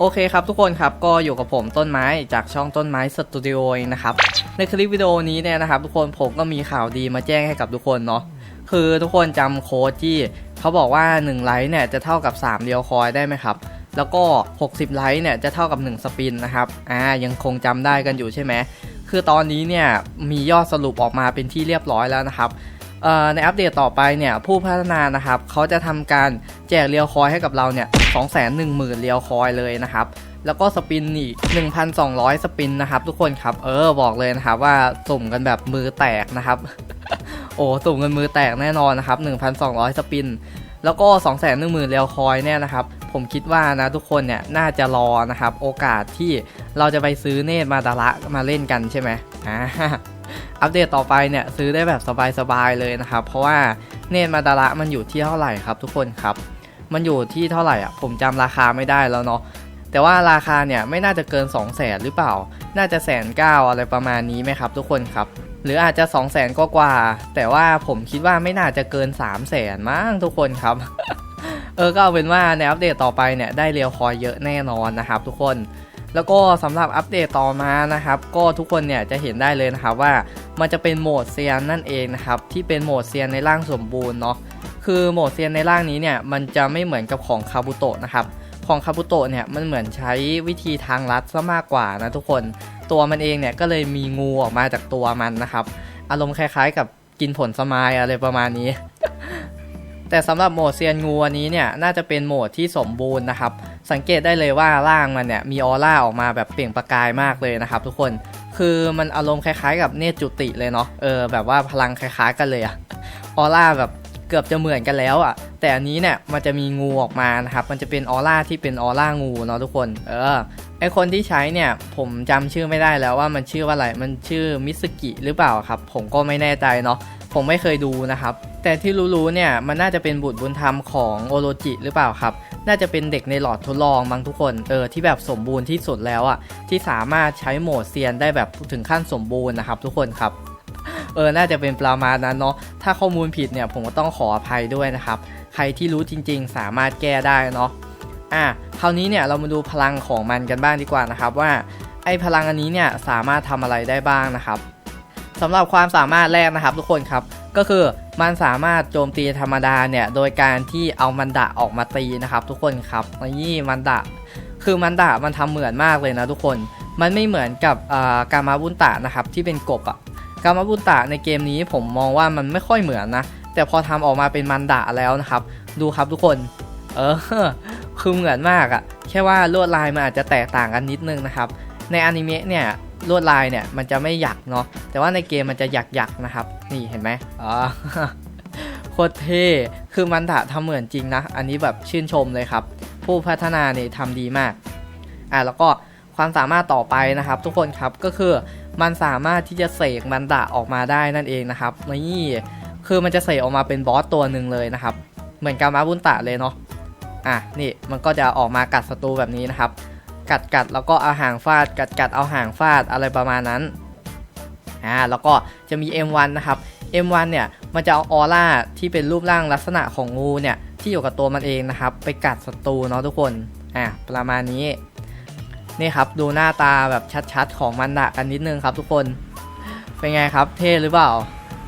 โอเคครับทุกคนครับก็อยู่กับผมต้นไม้จากช่องต้นไม้สตูดิโอเองนะครับในคลิปวิดีโอนี้เนี่ยนะครับทุกคนผมก็มีข่าวดีมาแจ้งให้กับทุกคนเนาะคือทุกคนจำโค้ดที่เขาบอกว่า 1 ไลค์เนี่ยจะเท่ากับ 3เดียวคอยได้ไหมครับ แล้วก็ 60 ไลค์เนี่ยจะเท่ากับ 1 สปินนะครับอ่ายังคงจำได้กันอยู่ใช่ไหมคือตอนนี้เนี่ยมียอดสรุปออกมาเป็นที่เรียบร้อยแล้วนะครับในอัปเดตต่อไปเนี่ยผู้พัฒนานะครับเขาจะทำการแจกเรียวคอยให้กับเราเนี่ย 2 1 0 0 0 0เรียวคอยเลยนะครับแล้วก็สปินอีก 1,200 สปินนะครับทุกคนครับ เออบอกเลยนะครับว่าสุ่มกันแบบมือแตกนะครับ โอ้สุ่มกันมือแตกแน่นอนนะครับ 1,200 สปิน แล้วก็ 2 1 0 0 0 0เรียวคอยเนี่ยนะครับ ผมคิดว่านะทุกคนเนี่ยน่าจะรอนะครับ โอกาสที่เราจะไปซื้อเนตรมาดาระมาเล่นกันใช่ไหมอ่าอัปเดตต่อไปเนี่ยซื้อได้แบบสบายๆเลยนะครับ เพราะว่าเนตรมาดาระมันอยู่ที่เท่าไหร่ครับทุกคนครับ มันอยู่ที่เท่าไหร่อะผมจำราคาไม่ได้แล้วเนาะแต่ว่าราคาเนี่ยไม่น่าจะเกิน 2 0 0แสนหรือเปล่า น่าจะแสนเก้าอะไรประมาณนี้ไหมครับ ทุกคนครับ หรืออาจจะ 2 0 0แสนก็กว่าแต่ว่าผมคิดว่าไม่น่าจะเกิน 3 0 0แสนมั้งทุกคนครับเออก็เอาเป็นว่าในอัปเดตต่อไปเนี่ยได้เรียวคอยเยอะแน่นอนนะครับ ทุกคนแล้วก็สำหรับอัปเดตต่อมานะครับ ก็ทุกคนเนี่ยจะเห็นได้เลยนะครับว่ามันจะเป็นโหมดเซียนนั่นเองนะครับที่เป็นโหมดเซียนในร่างสมบูรณ์เนาะ คือโหมดเซียนในร่างนี้เนี่ยมันจะไม่เหมือนกับของคาบุโตะนะครับของคาบุโตะเนี่ยมันเหมือนใช้วิธีทางลัดซะมากกว่านะทุกคนตัวมันเองเนี่ยก็เลยมีงูออกมาจากตัวมันนะครับอารมณ์คล้ายๆ กับกินผลสมายอะไรประมาณนี้ แต่สำหรับโหมดเซียนงูอันนี้เนี่ยน่าจะเป็นโหมดที่สมบูรณ์นะครับ สังเกตได้เลยว่าร่างมันเนี่ยมีออร่าออกมาแบบเปล่งประกายมากเลยนะครับ ทุกคนคือมันอารมณ์คล้ายๆ กับเนจุติเลยเนาะเออแบบว่าพลังคล้ายๆ กันเลยอะออร่าแบบ เกือบจะเหมือนกันแล้วอะแต่อันนี้เนี่ยมันจะมีงูออกมานะครับ มันจะเป็นออร่าที่เป็นออร่างูเนาะทุกคน เออ ไอคนที่ใช้เนี่ยผมจำชื่อไม่ได้แล้วว่ามันชื่อว่าอะไร มันชื่อมิสกิหรือเปล่าครับ ผมก็ไม่แน่ใจเนาะ ผมไม่เคยดูนะครับ แต่ที่รู้ๆเนี่ยมันน่าจะเป็นบุตรบุญธรรมของโอโรจิหรือเปล่าครับ น่าจะเป็นเด็กในหลอดทดลองบางทุกคน เออที่แบบสมบูรณ์ที่สุดแล้วอะ่ะ ที่สามารถใช้โหมดเซียนได้แบบถึงขั้นสมบูรณ์นะครับทุกคนครับ เออ น่าจะเป็นประมาณนั้นเนาะ ถ้าข้อมูลผิดเนี่ยผมก็ต้องขออภัยด้วยนะครับ ใครที่รู้จริงๆ สามารถแก้ได้เนาะ อะ คราวนี้เนี่ยเรามาดูพลังของมันกันบ้างดีกว่านะครับว่าไอ้พลังอันนี้เนี่ยสามารถทำอะไรได้บ้างนะครับสำหรับความสามารถแรกนะครับทุกคนครับก็คือมันสามารถโจมตีธรรมดาเนี่ยโดยการที่เอามันดะออกมาตีนะครับ ทุกคนครับนี่มันดะคือมันดะมันทำเหมือนมากเลยนะทุกคน มันไม่เหมือนกับกามาบุนตะนะครับที่เป็นกบอะ กามาบุตะในเกมนี้ผมมองว่ามันไม่ค่อยเหมือนนะ แต่พอทำออกมาเป็นมันดะแล้วนะครับ ดูครับทุกคน เออ คือเหมือนมากอะแค่ว่าลวดลายมันอาจจะแตกต่างกันนิดนึงนะครับ ในอนิเมะเนี่ยลวดลายเนี่ยมันจะไม่หยักเนาะ แต่ว่าในเกมมันจะหยักหยักนะครับ นี่เห็นไหมอ๋อโคตรเท่ คือมันถะทำเหมือนจริงนะ อันนี้แบบชื่นชมเลยครับ ผู้พัฒนาเนี่ยทำดีมาก อะแล้วก็ความสามารถต่อไปนะครับ ทุกคนครับก็คือ มันสามารถที่จะเสกมันดะออกมาได้นั่นเองนะครับนี่คือมันจะเสกออกมาเป็นบอสตัวหนึ่งเลยนะครับ เหมือนกามาบุนตะเลยเนาะอะนี่มันก็จะออกมากัดศัตรูแบบนี้นะครับ กัดกัดแล้วก็เอาหางฟาด กัดกัดเอาหางฟาดอะไรประมาณนั้นอ่าแล้วก็จะมี M1 นะครับ M1 เนี่ยมันจะเอาออร่าที่เป็นรูปร่างลักษณะของงูเนี่ยที่อยู่กับตัวมันเองนะครับ ไปกัดศัตรูเนาะทุกคนอ่าประมาณนี้ นี่ครับดูหน้าตาแบบชัดๆ ของมันดะกันนิดนึงครับทุกคน เป็นไงครับเท่หรือเปล่า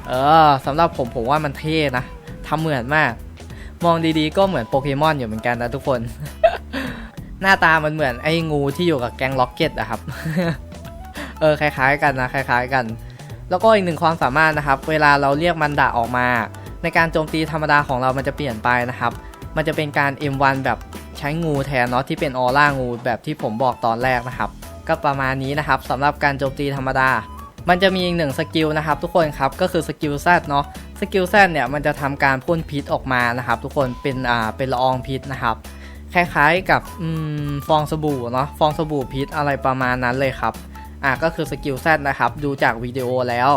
เออสำหรับผมผมว่ามันเท่นะทำเหมือนมาก มองดีๆก็เหมือนโปเกมอนอยู่เหมือนกันนะทุกคน หน้าตามันเหมือนไอ้งูที่อยู่กับแกงล็อกเก็ตอะครับ เออคล้ายๆกันนะคล้าย ๆกัน แล้วก็อีกหนึ่งความสามารถนะครับ เวลาเราเรียกมันดะออกมา ในการโจมตีธรรมดาของเรามันจะเปลี่ยนไปนะครับ มันจะเป็นการ M1 แบบ ใช้งูแทนเนาะที่เป็นออร่างูแบบที่ผมบอกตอนแรกนะครับ ก็ประมาณนี้นะครับสำหรับการโจมตีธรรมดา มันจะมีอีกหนึ่งสกิลนะครับทุกคนครับก็คือสกิลแซเนาะสกิลแซเนี่ยมันจะทำการพ่นพิษออกมานะครับทุกคนเป็นอ่าเป็นละอองพิษนะครับคล้ายๆกับอืมฟองสบู่เนาะฟองสบู่พิษอะไรประมาณนั้นเลยครับอะก็คือสกิล Z นะครับดูจากวิดีโอแล้ว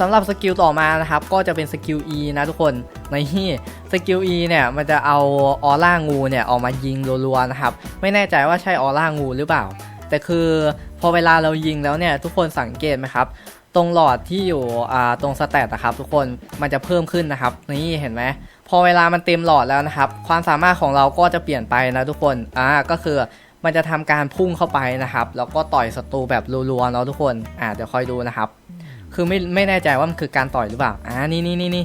สำหรับสกิลต่อมานะครับ ก็จะเป็นสกิล E นะทุกคนในที่สกิล E เนี่ยมันจะเอาออร่างูเนี่ยออกมายิงรัวๆนะครับ ไม่แน่ใจว่าใช่ออร่างูหรือเปล่า แต่คือพอเวลาเรายิงแล้วเนี่ยทุกคนสังเกตไหมครับ ตรงหลอดที่อยู่ตรงสแตทนะครับ ทุกคนมันจะเพิ่มขึ้นนะครับ นี่เห็นไหมพอเวลามันเต็มหลอดแล้วนะครับ ความสามารถของเราก็จะเปลี่ยนไปนะทุกคนอ่าก็คือมันจะทำการพุ่งเข้าไปนะครับ แล้วก็ต่อยศัตรูแบบรัวๆเนาะทุกคนอ่าเดี๋ยวคอยดูนะครับ คือไม่ไม่แน่ใจว่ามันคือการต่อยหรือเปล่า อ่า นี่นี่นี่นี่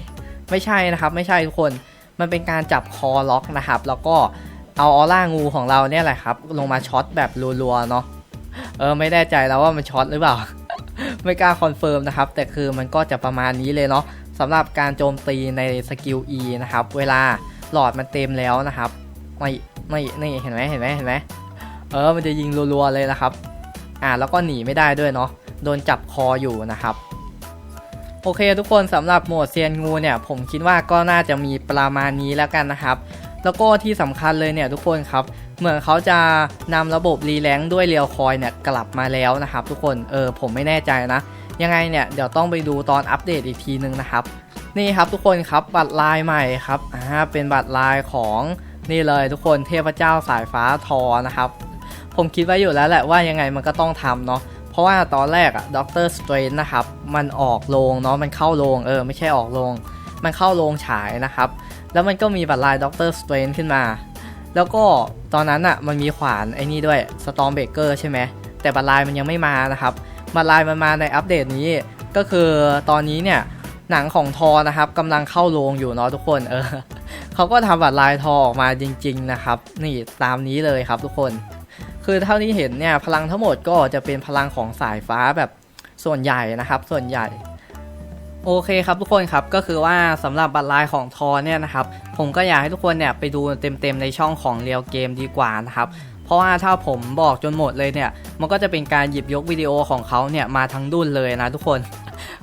ไม่ใช่นะครับ ไม่ใช่ทุกคน มันเป็นการจับคอล็อกนะครับ แล้วก็เอาออร่างูของเราเนี่ยแหละครับ ลงมาช็อตแบบรัวๆเนาะ เออ ไม่แน่ใจแล้วว่ามันช็อตหรือเปล่า ไม่กล้าคอนเฟิร์มนะครับ แต่คือมันก็จะประมาณนี้เลยเนาะสำหรับการโจมตีในสกิล E นะครับ เวลาหลอดมันเต็มแล้วนะครับไม่ไม่นี่เห็นไหมเห็นไหมเห็นไหมเออ มันจะยิงรัวๆเลยนะครับ อ่า แล้วก็หนีไม่ได้ด้วยเนาะ โดนจับคออยู่นะครับ โอเคทุกคนสำหรับโหมดเซียนงูเนี่ยผมคิดว่าก็น่าจะมีประมาณนี้แล้วกันนะครับ แล้วก็ที่สำคัญเลยเนี่ยทุกคนครับ เหมือนเขาจะนำระบบรีแลงค์ด้วยเรียวคอยเนี่ยกลับมาแล้วนะครับ ทุกคนเออผมไม่แน่ใจนะ ยังไงเนี่ยเดี๋ยวต้องไปดูตอนอัปเดตอีกทีนึงนะครับ นี่ครับทุกคนครับบัตรลายใหม่ครับอ่าเป็นบัตรลายของนี่เลยทุกคนเทพเจ้าสายฟ้าทอนะครับ ผมคิดไว้อยู่แล้วแหละว่ายังไงมันก็ต้องทำเนาะ ราะว่าตอนแรกอะด็อกเตอร์สเตรนนะครับ มันออกโรงเนาะ มันเข้าโรงเออ ไม่ใช่ออกโรง มันเข้าโรงฉายนะครับ แล้วมันก็มีบัตรลายด็อกเตอร์สเตรนขึ้นมา แล้วก็ตอนนั้นอะมันมีขวานไอ้นี่ด้วยสตอมเบเกอร์ใช่ไหม แต่บัตรลายมันยังไม่มานะครับ บัตรลายมันมาในอัปเดตนี้ ก็คือตอนนี้เนี่ยหนังของทอนะครับกำลังเข้าโรงอยู่เนาะทุกคน เออเขาก็ทำบัตรลายทอออกมาจริง ๆ นะครับ นี่ตามนี้เลยครับทุกคน คือเท่าที่เห็นเนี่ยพลังทั้งหมดก็จะเป็นพลังของสายฟ้าแบบส่วนใหญ่นะครับส่วนใหญ่โอเคครับทุกคนครับก็คือว่าสำหรับบัตรลายของทอเนี่ยนะครับผมก็อยากให้ทุกคนเนี่ยไปดูเต็มๆในช่องของเรียวเกมดีกว่านะครับเพราะว่าถ้าผมบอกจนหมดเลยเนี่ยมันก็จะเป็นการหยิบยกวิดีโอของเขาเนี่ยมาทั้งดุนเลยนะทุกคน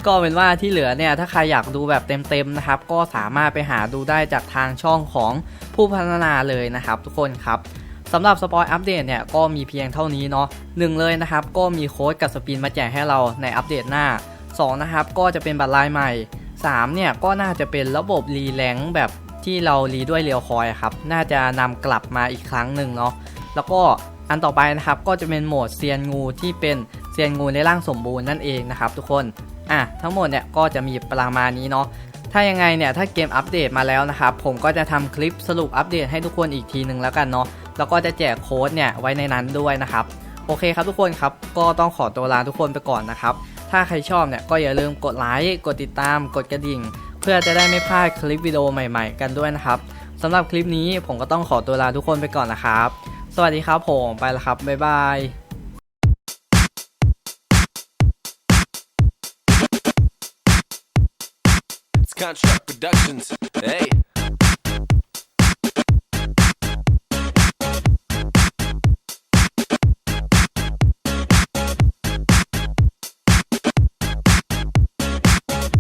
ก็เป็นว่าที่เหลือเนี่ยถ้าใครอยากดูแบบเต็มๆนะครับก็สามารถไปหาดูได้จากทางช่องของผู้พัฒนาเลยนะครับทุกคนครับ สำหรับสปอยอัปเดตเนี่ยก็มีเพียงเท่านี้เนาะหนึ่งเลยนะครับก็มีโค้ดกับสปินมาแจกให้เราในอัปเดตหน้า 2 นะครับก็จะเป็นบัตรลายใหม่ 3 เนี่ยก็น่าจะเป็นระบบรีแลงแบบที่เรารีด้วยเรียวคอยครับ น่าจะนำกลับมาอีกครั้งหนึ่งเนาะแล้วก็อันต่อไปนะครับก็จะเป็นโหมดเซียนงูที่เป็นเซียนงูในร่างสมบูรณ์นั่นเองนะครับทุกคนอะทั้งหมดเนี่ยก็จะมีประมาณนี้เนาะถ้ายังไงเนี่ยถ้าเกมอัปเดตมาแล้วนะครับผมก็จะทำคลิปสรุปอัปเดตให้ทุกคนอีกทีหนึ่งแล้วกันเนาะ แล้วก็จะแจกโค้ดเนี่ยไว้ในนั้นด้วยนะครับ โอเคครับทุกคนครับ ก็ต้องขอตัวลาทุกคนไปก่อนนะครับ ถ้าใครชอบเนี่ยก็อย่าลืมกดไลค์ กดติดตาม กดกระดิ่ง เพื่อจะได้ไม่พลาดคลิปวิดีโอใหม่ๆ กันด้วยนะครับสำหรับคลิปนี้ผมก็ต้องขอตัวลาทุกคนไปก่อนนะครับ สวัสดีครับผมไปแล้วครับ บ๊ายบาย Construct Productions. Hey.